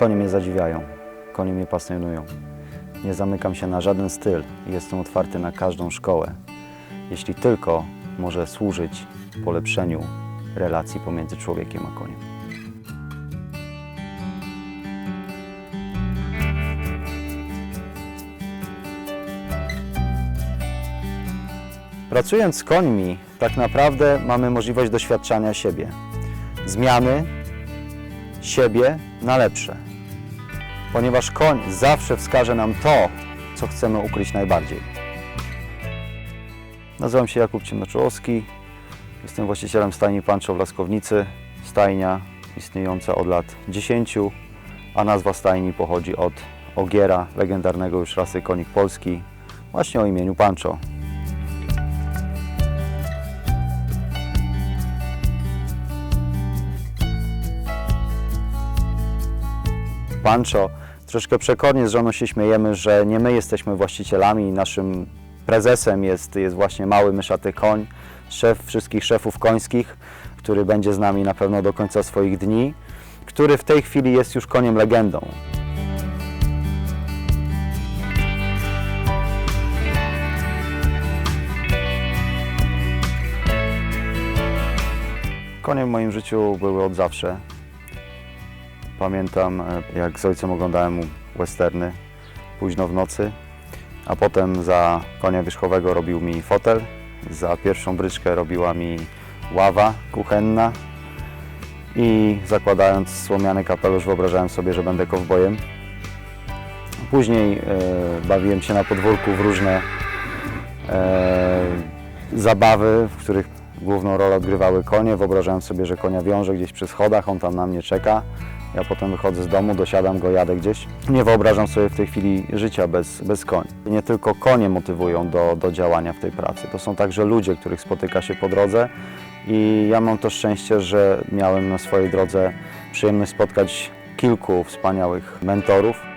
Konie mnie zadziwiają, konie mnie pasjonują. Nie zamykam się na żaden styl i jestem otwarty na każdą szkołę, jeśli tylko może służyć polepszeniu relacji pomiędzy człowiekiem a koniem. Pracując z końmi, tak naprawdę mamy możliwość doświadczania siebie, zmiany siebie na lepsze, ponieważ koń zawsze wskaże nam to, co chcemy ukryć najbardziej. Nazywam się Jakub Ciemnoczołowski, jestem właścicielem stajni Pancho w Laskownicy, stajnia istniejąca od lat 10, a nazwa stajni pochodzi od ogiera, legendarnego już rasy konik polski, właśnie o imieniu Pancho. Pancho. Troszkę przekornie z żoną się śmiejemy, że nie my jesteśmy właścicielami, naszym prezesem jest, jest właśnie mały myszaty koń, szef wszystkich szefów końskich, który będzie z nami na pewno do końca swoich dni, który w tej chwili jest już koniem legendą. Konie w moim życiu były od zawsze. Pamiętam, e, jak z ojcem oglądałem westerny późno w nocy, a potem za konia wierzchowego robił mi fotel, za pierwszą bryczkę robiła mi ława kuchenna i zakładając słomiany kapelusz wyobrażałem sobie, że będę kowbojem. Później e, bawiłem się na podwórku w różne e, zabawy, w których główną rolę odgrywały konie. Wyobrażałem sobie, że konia wiążę gdzieś przy schodach, on tam na mnie czeka. Ja potem wychodzę z domu, dosiadam go, jadę gdzieś. Nie wyobrażam sobie w tej chwili życia bez, bez koni. Nie tylko konie motywują do, do działania w tej pracy. To są także ludzie, których spotyka się po drodze. I ja mam to szczęście, że miałem na swojej drodze przyjemność spotkać kilku wspaniałych mentorów,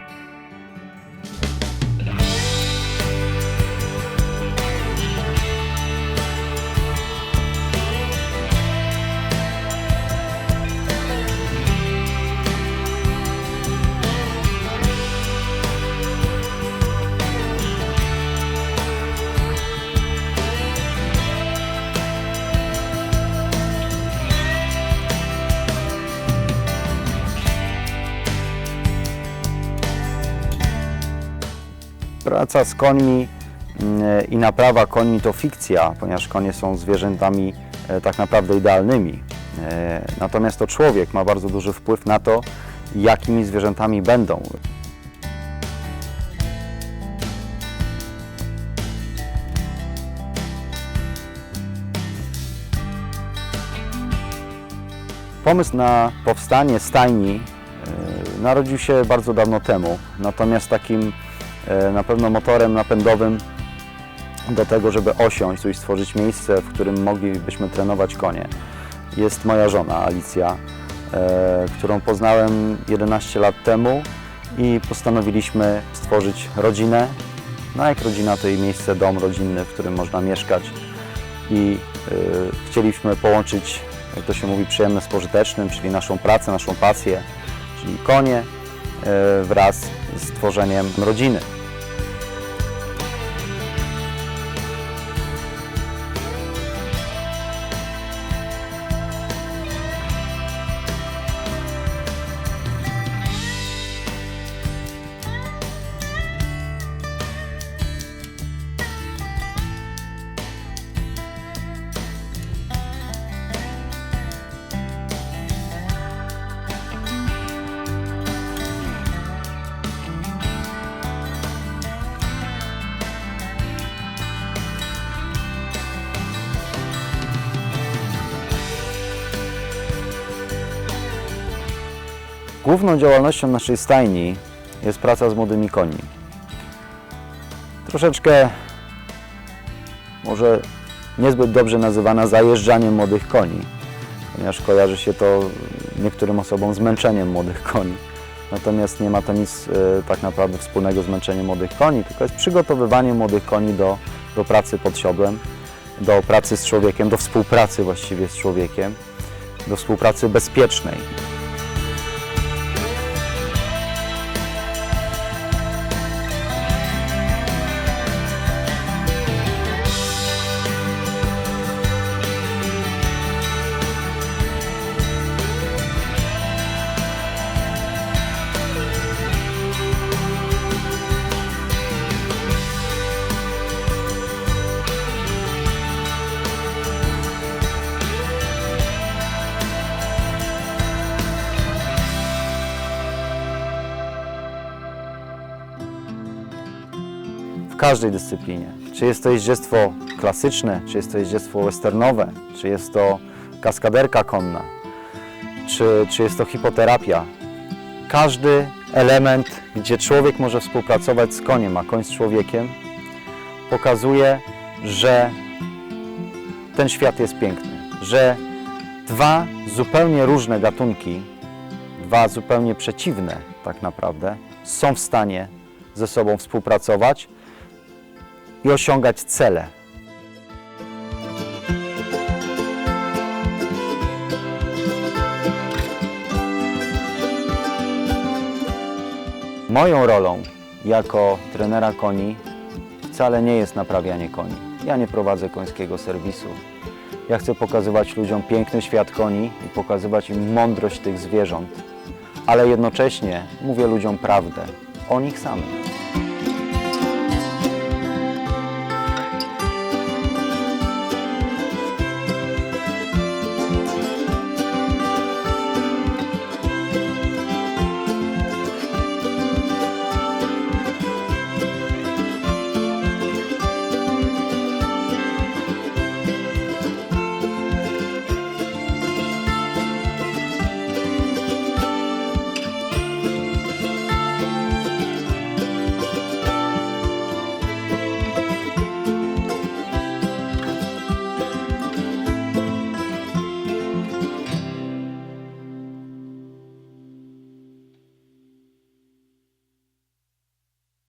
Praca z końmi mm, i naprawa końmi to fikcja, ponieważ konie są zwierzętami e, tak naprawdę idealnymi. E, Natomiast to człowiek ma bardzo duży wpływ na to, jakimi zwierzętami będą. Pomysł na powstanie stajni e, narodził się bardzo dawno temu, natomiast takim na pewno motorem napędowym do tego, żeby osiąść tu i stworzyć miejsce, w którym moglibyśmy trenować konie, jest moja żona Alicja, e, którą poznałem 11 lat temu i postanowiliśmy stworzyć rodzinę. No jak rodzina to i miejsce, dom rodzinny, w którym można mieszkać i e, chcieliśmy połączyć, jak to się mówi, przyjemne z pożytecznym, czyli naszą pracę, naszą pasję, czyli konie e, wraz z tworzeniem rodziny. Główną działalnością naszej stajni jest praca z młodymi końmi. Troszeczkę może niezbyt dobrze nazywana zajeżdżaniem młodych koni, ponieważ kojarzy się to niektórym osobom z męczeniem młodych koni. Natomiast nie ma to nic e, tak naprawdę wspólnego z męczeniem młodych koni, tylko jest przygotowywanie młodych koni do, do pracy pod siodłem, do pracy z człowiekiem, do współpracy właściwie z człowiekiem, do współpracy bezpiecznej. Każdej dyscyplinie. Czy jest to jeździectwo klasyczne, czy jest to jeździectwo westernowe, czy jest to kaskaderka konna, czy, czy jest to hipoterapia. Każdy element, gdzie człowiek może współpracować z koniem, a koń z człowiekiem, pokazuje, że ten świat jest piękny, że dwa zupełnie różne gatunki, dwa zupełnie przeciwne tak naprawdę, są w stanie ze sobą współpracować i osiągać cele. Moją rolą jako trenera koni wcale nie jest naprawianie koni. Ja nie prowadzę końskiego serwisu. Ja chcę pokazywać ludziom piękny świat koni i pokazywać im mądrość tych zwierząt, ale jednocześnie mówię ludziom prawdę o nich samych.